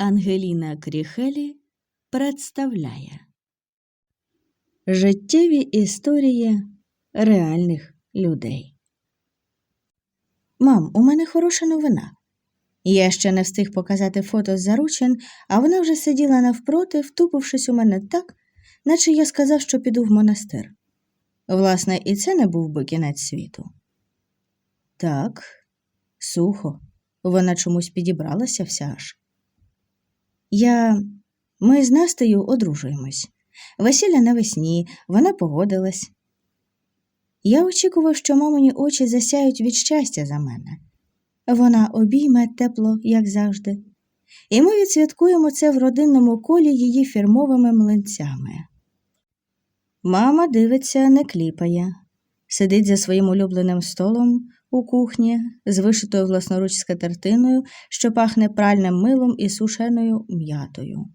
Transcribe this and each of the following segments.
Ангеліна Кріхелі представляє Життєві історії реальних людей. Мам, у мене хороша новина. Я ще не встиг показати фото з заручин, а вона вже сиділа навпроти, втупившись у мене так, наче я сказав, що піду в монастир. Власне, і це не був би кінець світу. Так, сухо, вона чомусь підібралася вся аж. Я. Ми з Настею одружуємось. Весілля навесні, вона погодилась. Я очікував, що мамині очі засяють від щастя за мене. Вона обійме тепло, як завжди, і ми відсвяткуємо це в родинному колі її фірмовими млинцями. Мама дивиться, не кліпає, сидить за своїм улюбленим столом у кухні з вишитою власноруч скатертиною, що пахне пральним милом і сушеною м'ятою.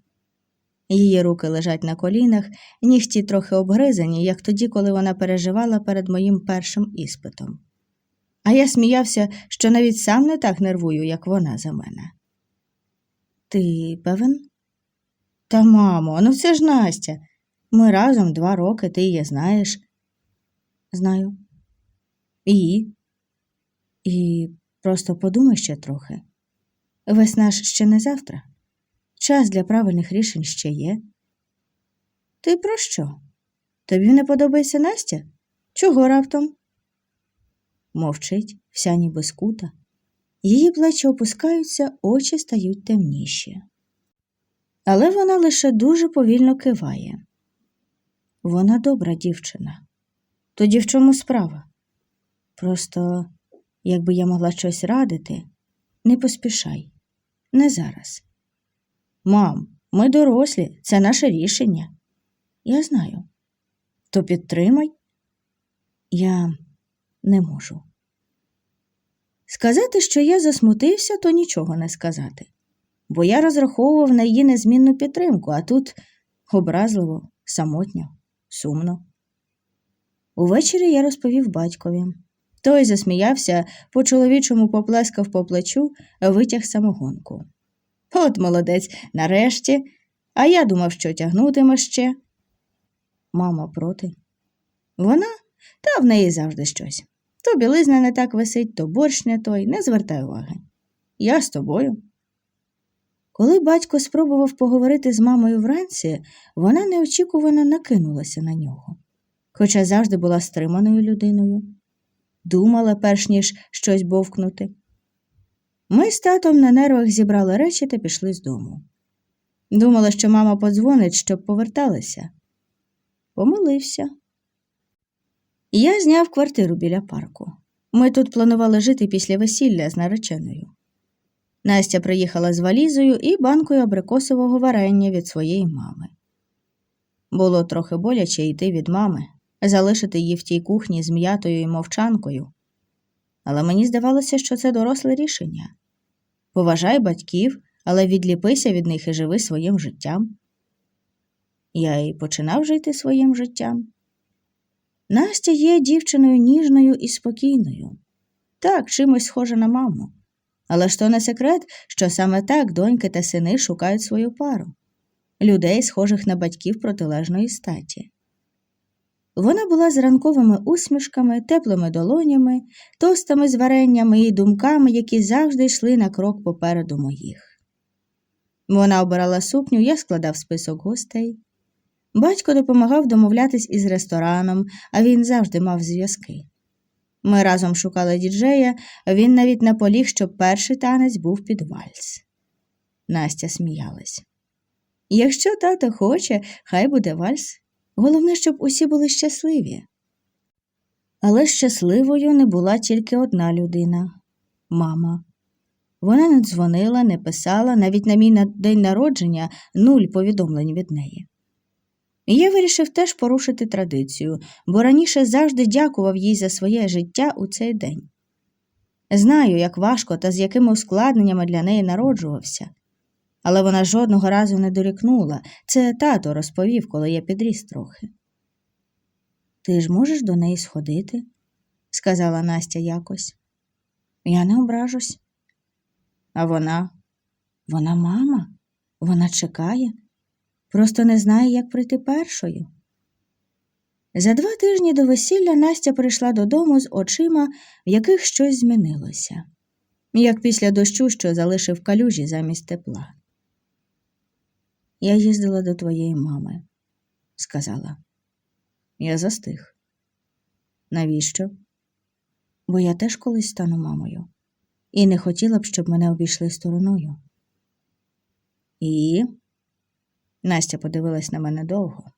Її руки лежать на колінах, нігті трохи обгризані, як тоді, коли вона переживала перед моїм першим іспитом. А я сміявся, що навіть сам не так нервую, як вона за мене. Ти певен? Та, мамо, ну це ж Настя. Ми разом два роки, ти її знаєш. Знаю. І? І просто подумай ще трохи. Весна ж ще не завтра. Час для правильних рішень ще є. Ти про що? Тобі не подобається Настя? Чого раптом? Мовчить, вся ніби скута. Її плечі опускаються, очі стають темніші. Але вона лише дуже повільно киває. Вона добра дівчина. Тоді в чому справа? Просто, якби я могла щось радити, не поспішай, не зараз. Мам, ми дорослі, це наше рішення. Я знаю. То підтримай. Я не можу. Сказати, що я засмутився, то нічого не сказати, бо я розраховував на її незмінну підтримку, а тут образливо, самотньо, сумно. Увечері я розповів батькові. Той засміявся, по чоловічому поплескав по плечу, витяг самогонку. От молодець, нарешті, а я думав, що тягнутиме ще. Мама проти. Вона та в неї завжди щось. То білизна не так висить, то борщ не той, не звертай уваги. Я з тобою. Коли батько спробував поговорити з мамою вранці, вона неочікувано накинулася на нього, хоча завжди була стриманою людиною, думала, перш ніж щось бовкнути. Ми з татом на нервах зібрали речі та пішли з дому. Думала, що мама подзвонить, щоб поверталася. Помилився. Я зняв квартиру біля парку. Ми тут планували жити після весілля з нареченою. Настя приїхала з валізою і банкою абрикосового варення від своєї мами. Було трохи боляче йти від мами, залишити її в тій кухні з м'ятою і мовчанкою. Але мені здавалося, що це доросле рішення. Поважай батьків, але відліпися від них і живи своїм життям. Я й починав жити своїм життям. Настя є дівчиною ніжною і спокійною, так, чимось схожа на маму. Але ж то не секрет, що саме так доньки та сини шукають свою пару людей, схожих на батьків протилежної статі. Вона була з ранковими усмішками, теплими долонями, тостами з вареннями і думками, які завжди йшли на крок попереду моїх. Вона обирала сукню, я складав список гостей. Батько допомагав домовлятись із рестораном, а він завжди мав зв'язки. Ми разом шукали діджея, він навіть наполіг, щоб перший танець був під вальс. Настя сміялась. Якщо тато хоче, хай буде вальс. Головне, щоб усі були щасливі. Але щасливою не була тільки одна людина мама. Вона не дзвонила, не писала, навіть на мій день народження нуль повідомлень від неї. Я вирішив теж порушити традицію, бо раніше завжди дякував їй за своє життя у цей день. Знаю, як важко та з якими ускладненнями для неї народжувався, але вона жодного разу не дорікнула. Це тато розповів, коли я підріс трохи. Ти ж можеш до неї сходити? сказала Настя якось. Я не ображусь. А вона, вона мама, Вона чекає, просто не знає, як прийти першою. За два тижні до весілля Настя прийшла додому з очима, в яких щось змінилося, як після дощу, що залишив калюжі замість тепла. Я їздила до твоєї мами, сказала. Я застиг. Навіщо? Бо я теж колись стану мамою, і не хотіла б, щоб мене обійшли стороною. І Настя подивилась на мене довго.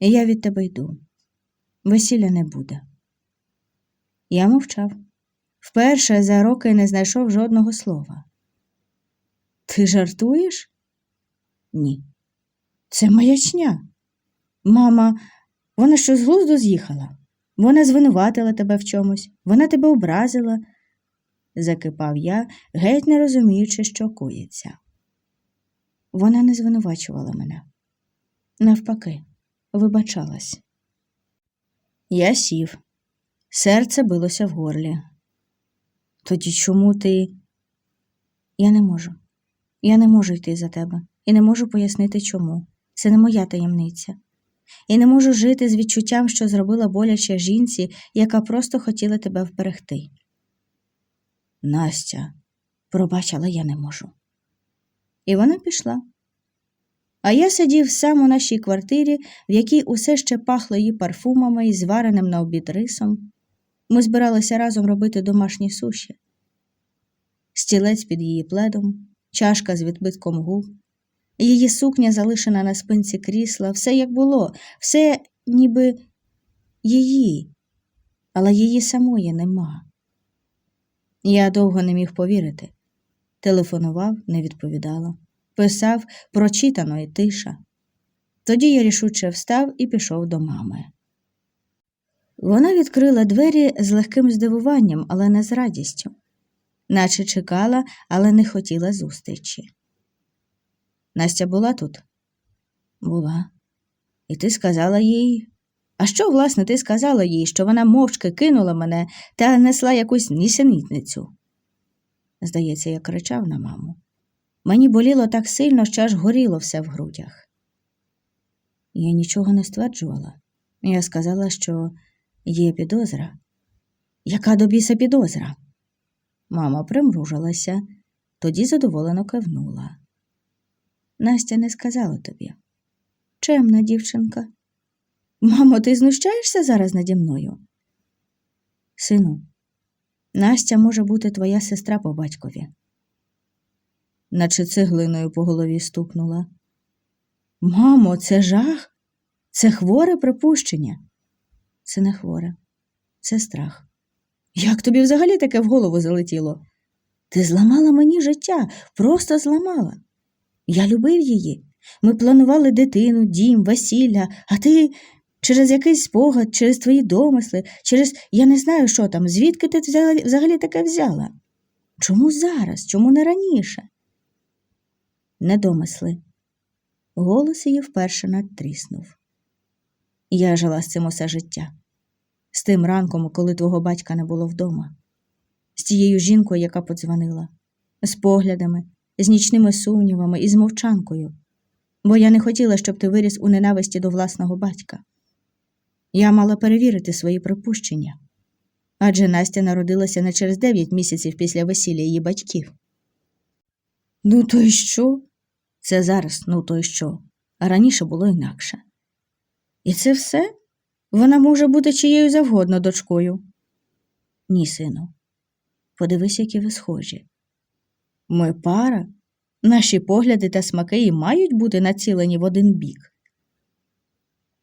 Я від тебе йду. Весілля не буде. Я мовчав. Вперше за роки не знайшов жодного слова. Ти жартуєш? Ні. Це маячня. Мама, вона що з глузду з'їхала? Вона звинуватила тебе в чомусь, вона тебе образила, закипав я, геть не розуміючи, що коїться. Вона не звинувачувала мене. Навпаки, вибачалась. Я сів. Серце билося в горлі. Тоді чому ти? Я не можу. Я не можу йти за тебе і не можу пояснити чому. Це не моя таємниця. І не можу жити з відчуттям, що зробила боляче жінці, яка просто хотіла тебе вберегти. Настя, пробачила я не можу. І вона пішла. А я сидів сам у нашій квартирі, в якій усе ще пахло її парфумами і звареним на обід рисом. Ми збиралися разом робити домашні суші. Стілець під її пледом, чашка з відбитком губ, її сукня залишена на спинці крісла, все як було, все ніби її, але її самої нема. Я довго не міг повірити. Телефонував, не відповідала. Писав прочитано і тиша. Тоді я рішуче встав і пішов до мами. Вона відкрила двері з легким здивуванням, але не з радістю, наче чекала, але не хотіла зустрічі. Настя була тут? Була. І ти сказала їй. А що, власне, ти сказала їй, що вона мовчки кинула мене та несла якусь нісенітницю? Здається, я кричав на маму. Мені боліло так сильно, що аж горіло все в грудях. Я нічого не стверджувала. Я сказала, що є підозра. Яка до біса підозра? Мама примружилася, тоді задоволено кивнула. Настя не сказала тобі. Чемна дівчинка. Мамо, ти знущаєшся зараз наді мною? Сину, Настя може бути твоя сестра по батькові. Наче цеглиною по голові стукнула. Мамо, це жах? Це хворе припущення. Це не хворе, це страх. Як тобі взагалі таке в голову залетіло? Ти зламала мені життя, просто зламала. Я любив її. Ми планували дитину, дім, весілля, а ти через якийсь спогад, через твої домисли, через я не знаю, що там, звідки ти взагалі, таке взяла? Чому зараз? Чому не раніше? Не домисли. Голос її вперше надтріснув. Я жила з цим усе життя, з тим ранком, коли твого батька не було вдома, з тією жінкою, яка подзвонила, з поглядами, з нічними сумнівами і з мовчанкою, бо я не хотіла, щоб ти виріс у ненависті до власного батька. Я мала перевірити свої припущення. Адже Настя народилася не через дев'ять місяців після весілля її батьків. Ну, то й що? Це зараз, ну то й що, а раніше було інакше. І це все? Вона може бути чиєю завгодно дочкою. Ні, сину. Подивись, які ви схожі. Ми пара, наші погляди та смаки і мають бути націлені в один бік.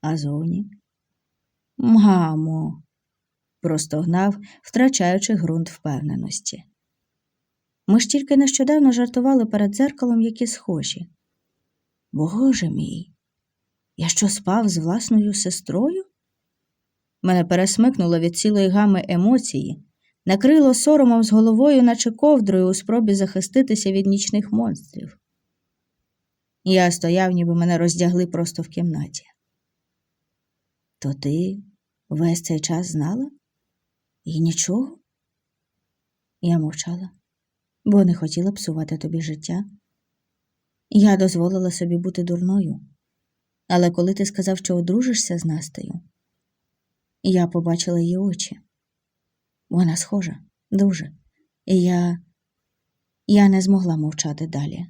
А зовні? Мамо, простогнав, втрачаючи ґрунт впевненості. Ми ж тільки нещодавно жартували перед дзеркалом, які схожі. Боже мій, я що спав з власною сестрою? Мене пересмикнуло від цілої гами емоції, накрило соромом з головою, наче ковдрою у спробі захиститися від нічних монстрів. Я стояв, ніби мене роздягли просто в кімнаті. То ти весь цей час знала? І нічого? Я мовчала, бо не хотіла псувати тобі життя. Я дозволила собі бути дурною. Але коли ти сказав, що одружишся з Настею, я побачила її очі. Вона схожа, дуже. І я. я не змогла мовчати далі.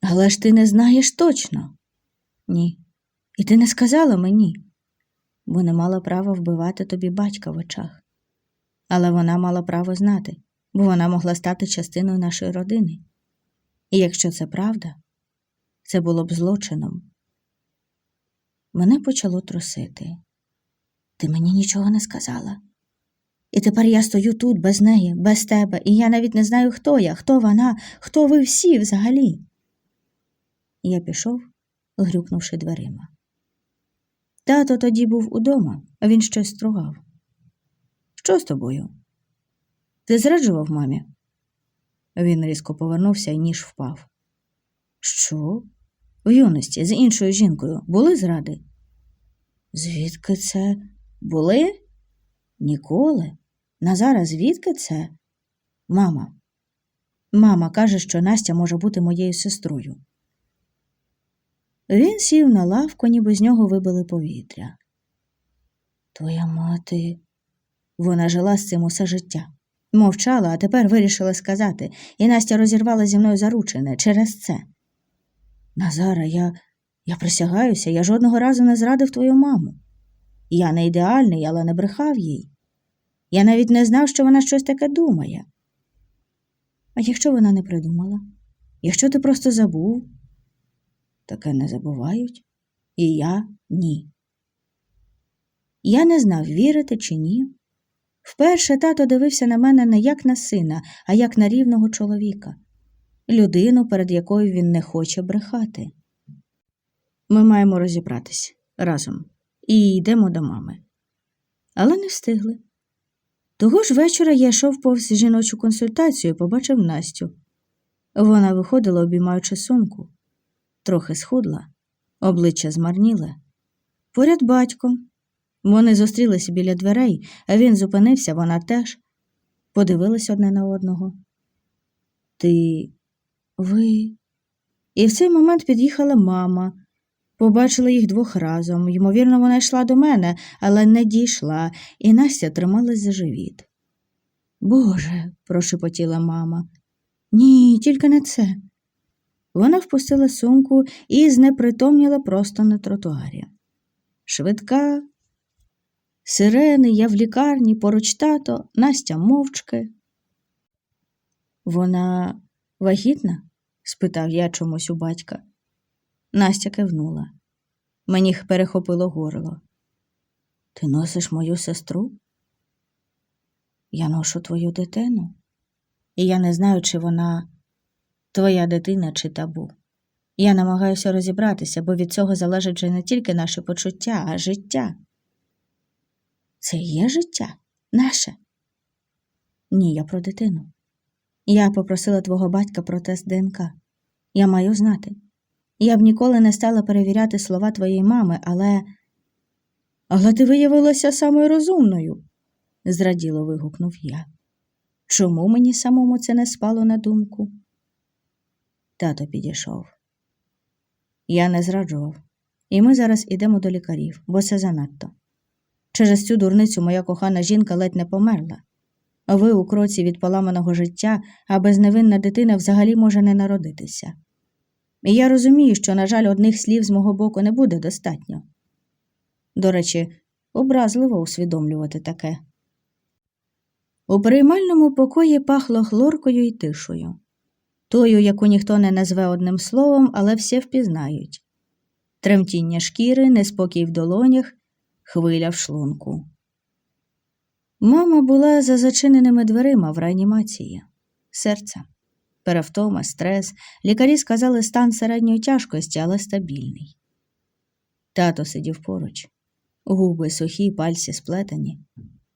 Але ж ти не знаєш точно. Ні. І ти не сказала мені, бо не мала права вбивати тобі батька в очах. Але вона мала право знати, бо вона могла стати частиною нашої родини. І якщо це правда, це було б злочином. Мене почало трусити. Ти мені нічого не сказала. І тепер я стою тут без неї, без тебе, і я навіть не знаю, хто я, хто вона, хто ви всі взагалі. Я пішов, грюкнувши дверима. Тато тоді був удома, а він щось стругав. Що з тобою? Ти зраджував мамі? Він різко повернувся і ніж впав. Що? В юності з іншою жінкою були зради? Звідки це були? Ніколи. Назара, звідки це? Мама. Мама каже, що Настя може бути моєю сестрою. Він сів на лавку, ніби з нього вибили повітря. Твоя мати. Вона жила з цим усе життя. Мовчала, а тепер вирішила сказати, і Настя розірвала зі мною заручене через це. Назара, я, я присягаюся, я жодного разу не зрадив твою маму. Я не ідеальний, але не брехав їй. Я навіть не знав, що вона щось таке думає. А якщо вона не придумала? Якщо ти просто забув, таке не забувають, і я ні. Я не знав, вірити чи ні. Вперше тато дивився на мене не як на сина, а як на рівного чоловіка, людину, перед якою він не хоче брехати. Ми маємо розібратись разом і йдемо до мами. Але не встигли. Того ж вечора я йшов повз жіночу консультацію і побачив Настю. Вона виходила, обіймаючи сумку, трохи схудла, обличчя змарніле. Поряд батьком. Вони зустрілися біля дверей, а він зупинився, вона теж. Подивились одне на одного. Ти, ви. І в цей момент під'їхала мама. Побачила їх двох разом. Ймовірно, вона йшла до мене, але не дійшла, і Настя трималась за живіт. Боже, прошепотіла мама. Ні, тільки не це. Вона впустила сумку і знепритомніла просто на тротуарі. Швидка, сирени, я в лікарні, поруч тато, Настя мовчки. Вона вагітна? спитав я чомусь у батька. Настя кивнула. Мені перехопило горло. Ти носиш мою сестру? Я ношу твою дитину, і я не знаю, чи вона твоя дитина чи табу. Я намагаюся розібратися, бо від цього залежить вже не тільки наше почуття, а життя. Це є життя наше? Ні, я про дитину. Я попросила твого батька про тест ДНК. Я маю знати. Я б ніколи не стала перевіряти слова твоєї мами, але. Але ти виявилася самою розумною, зраділо вигукнув я. Чому мені самому це не спало на думку? Тато підійшов. Я не зраджував, і ми зараз ідемо до лікарів, бо це занадто. Через цю дурницю моя кохана жінка ледь не померла. Ви у кроці від поламаного життя, а безневинна дитина взагалі може не народитися. І я розумію, що, на жаль, одних слів з мого боку не буде достатньо. До речі, образливо усвідомлювати таке. У приймальному покої пахло хлоркою і тишою, тою, яку ніхто не назве одним словом, але всі впізнають тремтіння шкіри, неспокій в долонях, хвиля в шлунку. Мама була за зачиненими дверима в реанімації. Серце, перевтома, стрес. Лікарі сказали стан середньої тяжкості, але стабільний. Тато сидів поруч, губи сухі, пальці сплетені,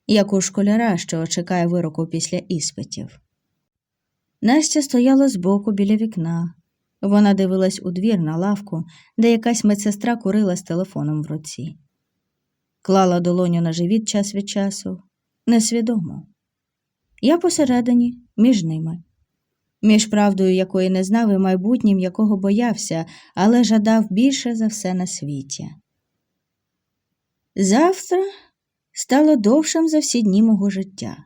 як у школяра, що чекає вироку після іспитів. Настя стояла збоку біля вікна. Вона дивилась у двір на лавку, де якась медсестра курила з телефоном в руці. Клала долоню на живіт час від часу, несвідомо. Я посередині, між ними. Між правдою якої не знав і майбутнім якого боявся, але жадав більше за все на світі. Завтра стало довшим за всі дні мого життя.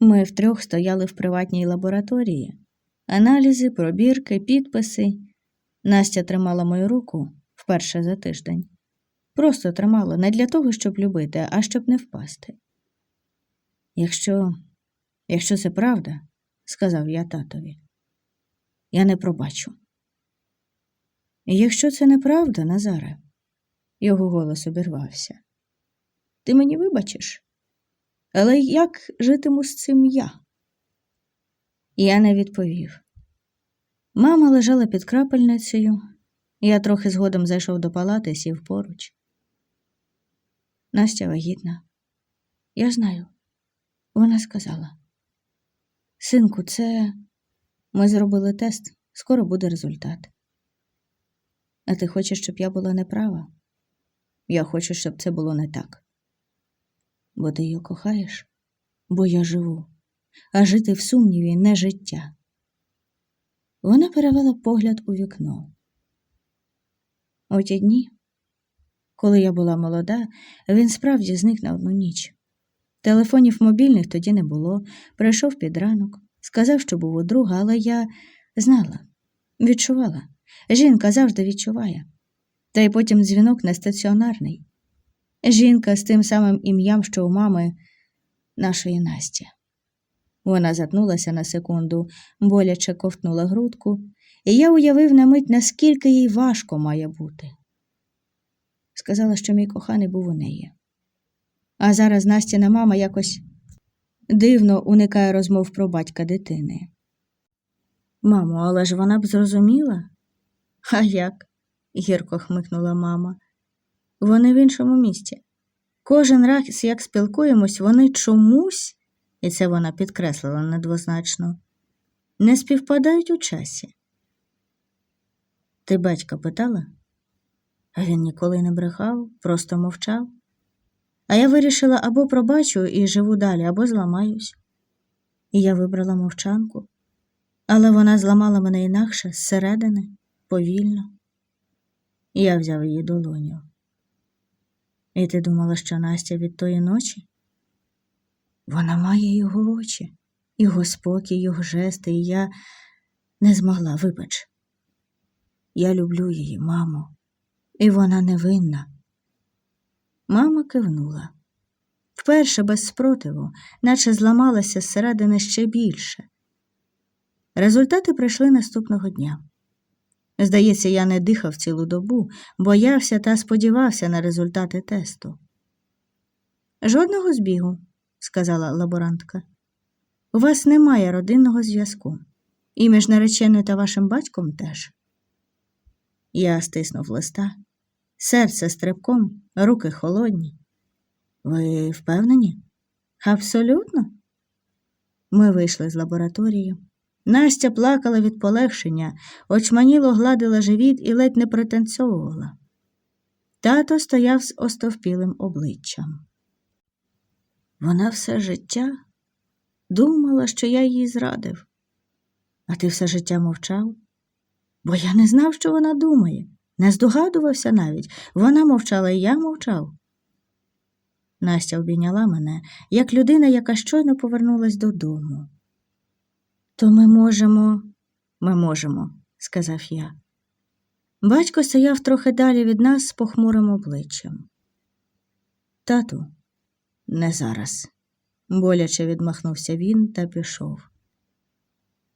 Ми втрьох стояли в приватній лабораторії. Аналізи, пробірки, підписи. Настя тримала мою руку вперше за тиждень. Просто тримала не для того, щоб любити, а щоб не впасти. Якщо, якщо це правда, сказав я татові, я не пробачу. Якщо це неправда, Назаре, його голос обірвався. Ти мені вибачиш? Але як житиму з цим я? Я не відповів. Мама лежала під крапельницею, я трохи згодом зайшов до палати сів поруч. Настя вагітна. Я знаю. Вона сказала. Синку, це ми зробили тест, скоро буде результат. А ти хочеш, щоб я була неправа? Я хочу, щоб це було не так. Бо ти її кохаєш, бо я живу, а жити в сумніві не життя. Вона перевела погляд у вікно. У ті дні, коли я була молода, він справді зник на одну ніч. Телефонів мобільних тоді не було, прийшов під ранок, сказав, що був у друга, але я знала, відчувала. Жінка завжди відчуває. Та й потім дзвінок не стаціонарний. Жінка з тим самим ім'ям, що у мами нашої Насті. Вона затнулася на секунду, боляче ковтнула грудку, і я уявив на мить, наскільки їй важко має бути. Сказала, що мій коханий був у неї. А зараз Настіна мама якось дивно уникає розмов про батька дитини. Мамо, але ж вона б зрозуміла? А як? гірко хмикнула мама. Вони в іншому місті. Кожен раз, як спілкуємось, вони чомусь, і це вона підкреслила недвозначно, не співпадають у часі. Ти батька питала? А він ніколи не брехав, просто мовчав. А я вирішила або пробачу і живу далі, або зламаюсь. І я вибрала мовчанку, але вона зламала мене інакше зсередини, повільно. Я взяв її долоню. І ти думала, що Настя від тої ночі? Вона має його очі, його спокій, його жести, і я не змогла, вибач. Я люблю її, мамо, і вона невинна. Мама кивнула. Вперше без спротиву, наче зламалася зсередини ще більше. Результати прийшли наступного дня. Здається, я не дихав цілу добу, боявся та сподівався на результати тесту. Жодного збігу, сказала лаборантка. У вас немає родинного зв'язку, і між нареченою та вашим батьком теж. Я стиснув листа, серце стрибком, руки холодні. Ви впевнені? Абсолютно. Ми вийшли з лабораторії. Настя плакала від полегшення, очманіло гладила живіт і ледь не пританцьовувала. Тато стояв з остовпілим обличчям. Вона все життя думала, що я її зрадив. А ти все життя мовчав? Бо я не знав, що вона думає, не здогадувався навіть. Вона мовчала, і я мовчав. Настя обійняла мене, як людина, яка щойно повернулась додому. То ми можемо, ми можемо, сказав я. Батько стояв трохи далі від нас з похмурим обличчям. Тату, не зараз, боляче відмахнувся він та пішов.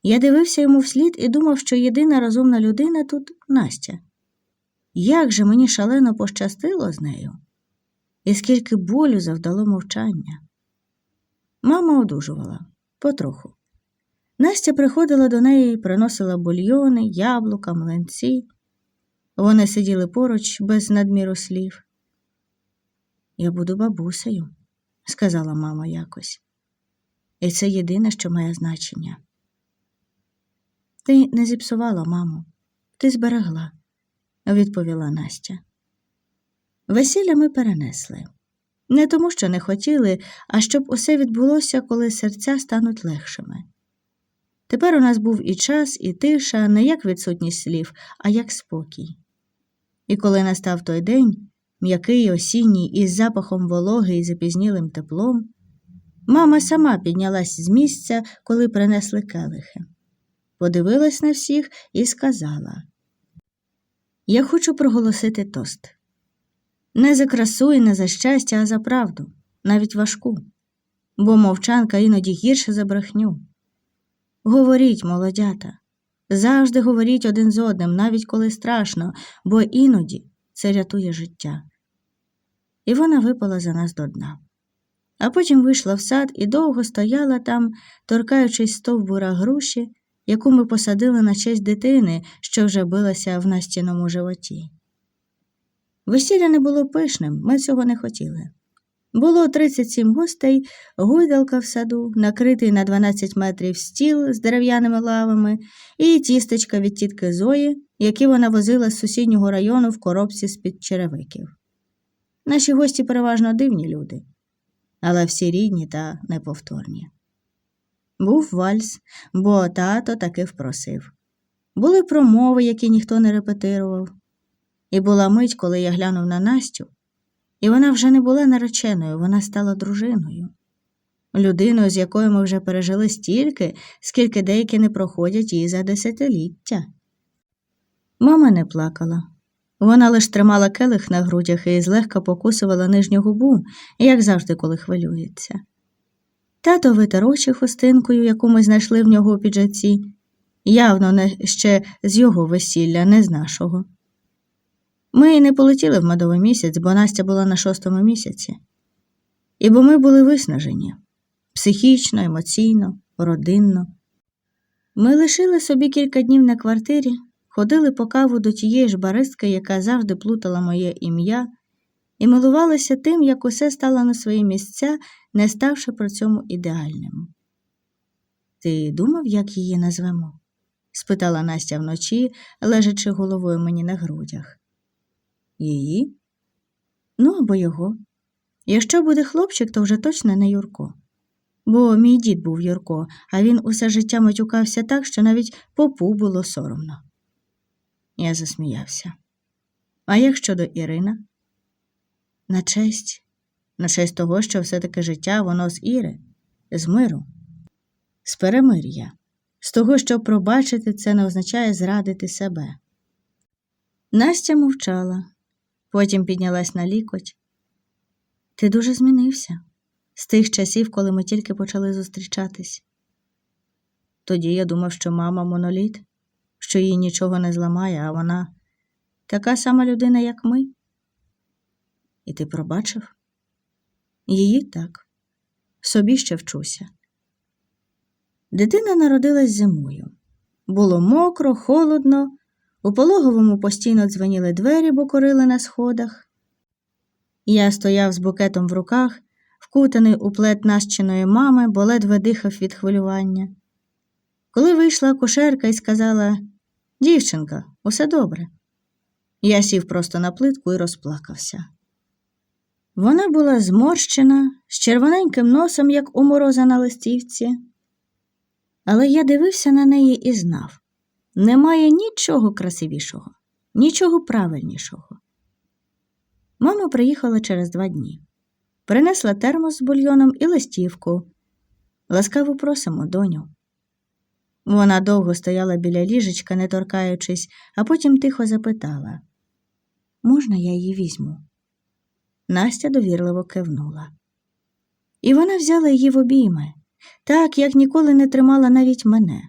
Я дивився йому вслід і думав, що єдина розумна людина тут Настя. Як же мені шалено пощастило з нею, і скільки болю завдало мовчання. Мама одужувала потроху. Настя приходила до неї приносила бульйони, яблука, млинці. Вони сиділи поруч без надміру слів. Я буду бабусею, сказала мама якось. І це єдине, що має значення. Ти не зіпсувала, мамо, ти зберегла, відповіла Настя. Весілля ми перенесли. Не тому, що не хотіли, а щоб усе відбулося, коли серця стануть легшими. Тепер у нас був і час, і тиша, не як відсутність слів, а як спокій. І коли настав той день, м'який осінній, із запахом вологи і запізнілим теплом, мама сама піднялась з місця, коли принесли келихи. Подивилась на всіх і сказала: Я хочу проголосити тост. Не за красу і не за щастя, а за правду, навіть важку, бо мовчанка іноді гірше за брехню. Говоріть, молодята, завжди говоріть один з одним, навіть коли страшно, бо іноді це рятує життя. І вона випала за нас до дна. А потім вийшла в сад і довго стояла там, торкаючись стовбура груші, яку ми посадили на честь дитини, що вже билася в настіному животі. Весілля не було пишним, ми цього не хотіли. Було 37 гостей, гойдалка в саду, накритий на 12 метрів стіл з дерев'яними лавами і тістечка від тітки Зої, які вона возила з сусіднього району в коробці з-під черевиків. Наші гості переважно дивні люди, але всі рідні та неповторні. Був вальс, бо тато таки впросив. Були промови, які ніхто не репетирував. І була мить, коли я глянув на Настю, і вона вже не була нареченою, вона стала дружиною. Людиною, з якою ми вже пережили стільки, скільки деякі не проходять її за десятиліття. Мама не плакала. Вона лиш тримала келих на грудях і злегка покусувала нижню губу, як завжди, коли хвилюється. Тато витер очі хустинкою, яку ми знайшли в нього у піджаці, явно не ще з його весілля, не з нашого. Ми не полетіли в медовий місяць, бо Настя була на шостому місяці. І бо ми були виснажені психічно, емоційно, родинно. Ми лишили собі кілька днів на квартирі, ходили по каву до тієї ж баристки, яка завжди плутала моє ім'я, і милувалися тим, як усе стало на свої місця, не ставши при цьому ідеальним. Ти думав, як її назвемо? спитала Настя вночі, лежачи головою мені на грудях. Її? Ну, або його. Якщо буде хлопчик, то вже точно не Юрко. Бо мій дід був Юрко, а він усе життя матюкався так, що навіть попу було соромно. Я засміявся. А як щодо Ірина? На честь, на честь того, що все-таки життя воно з Іри, з миру, з перемир'я, з того, що пробачити це не означає зрадити себе. Настя мовчала, потім піднялась на лікоть. Ти дуже змінився з тих часів, коли ми тільки почали зустрічатись. Тоді я думав, що мама моноліт, що їй нічого не зламає, а вона така сама людина, як ми. І ти пробачив? Її так, собі ще вчуся. Дитина народилась зимою. Було мокро, холодно, у пологовому постійно дзвеніли двері, бо корили на сходах. Я стояв з букетом в руках, вкутаний у плед нащиної мами, бо ледве дихав від хвилювання. Коли вийшла акушерка і сказала Дівчинка, усе добре. Я сів просто на плитку і розплакався. Вона була зморщена, з червоненьким носом, як у мороза на листівці, але я дивився на неї і знав немає нічого красивішого, нічого правильнішого. Мама приїхала через два дні, принесла термос з бульйоном і листівку. Ласкаво просимо, доню. Вона довго стояла біля ліжечка, не торкаючись, а потім тихо запитала Можна я її візьму? Настя довірливо кивнула. І вона взяла її в обійми, так, як ніколи не тримала навіть мене,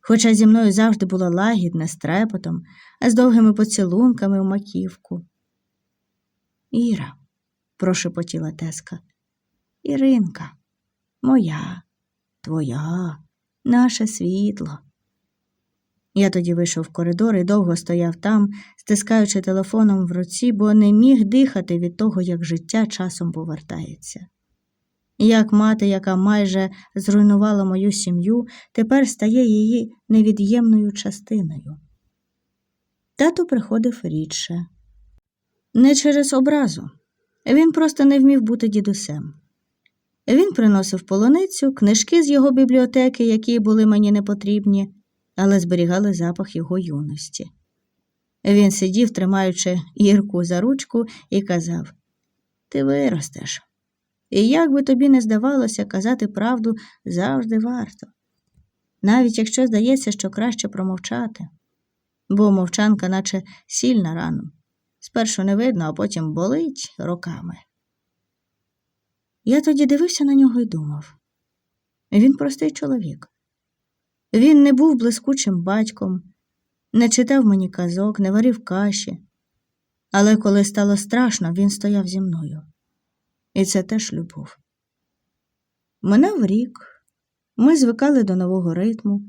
хоча зі мною завжди була лагідна, з трепотом, а з довгими поцілунками в маківку. Іра, прошепотіла теска, Іринка, моя, твоя, наше світло. Я тоді вийшов в коридор і довго стояв там, стискаючи телефоном в руці, бо не міг дихати від того, як життя часом повертається. Як мати, яка майже зруйнувала мою сім'ю, тепер стає її невід'ємною частиною. Тато приходив рідше. Не через образу. Він просто не вмів бути дідусем. Він приносив полуницю, книжки з його бібліотеки, які були мені не потрібні, але зберігали запах його юності. Він сидів, тримаючи Ірку за ручку, і казав Ти виростеш. І як би тобі не здавалося, казати правду завжди варто. Навіть якщо здається, що краще промовчати, бо мовчанка, наче сіль на рану. Спершу не видно, а потім болить роками. Я тоді дивився на нього і думав він простий чоловік. Він не був блискучим батьком, не читав мені казок, не варив каші. Але коли стало страшно, він стояв зі мною. І це теж любов. Минав рік, ми звикали до нового ритму,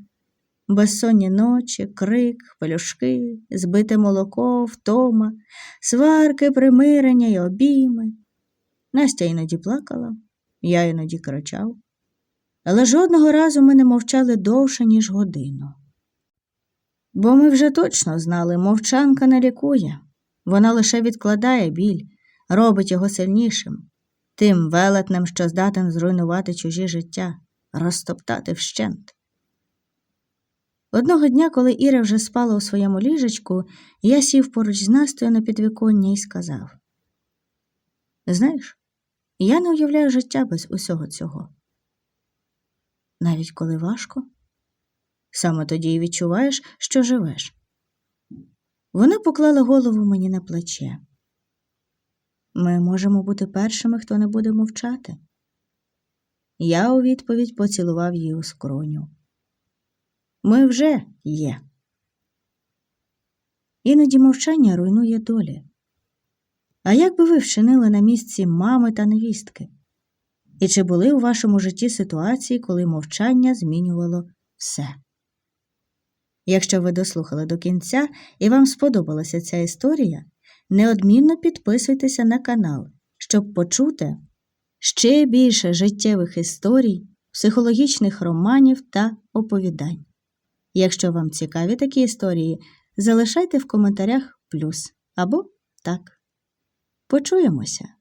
безсонні ночі, крик, пелюшки, збите молоко, втома, сварки, примирення й обійми. Настя іноді плакала, я іноді кричав, але жодного разу ми не мовчали довше, ніж годину. Бо ми вже точно знали, мовчанка не лікує, вона лише відкладає біль, робить його сильнішим, тим велетнем, що здатен зруйнувати чужі життя, розтоптати вщент. Одного дня, коли Іра вже спала у своєму ліжечку, я сів поруч з Настою на підвіконня і сказав Знаєш, я не уявляю життя без усього цього. Навіть коли важко, саме тоді й відчуваєш, що живеш. Вона поклала голову мені на плече. Ми можемо бути першими, хто не буде мовчати. Я у відповідь поцілував її у скроню. Ми вже є. Іноді мовчання руйнує долі. А як би ви вчинили на місці мами та невістки? І чи були у вашому житті ситуації, коли мовчання змінювало все? Якщо ви дослухали до кінця і вам сподобалася ця історія, неодмінно підписуйтеся на канал, щоб почути ще більше життєвих історій, психологічних романів та оповідань. Якщо вам цікаві такі історії, залишайте в коментарях плюс або так. Почуємося!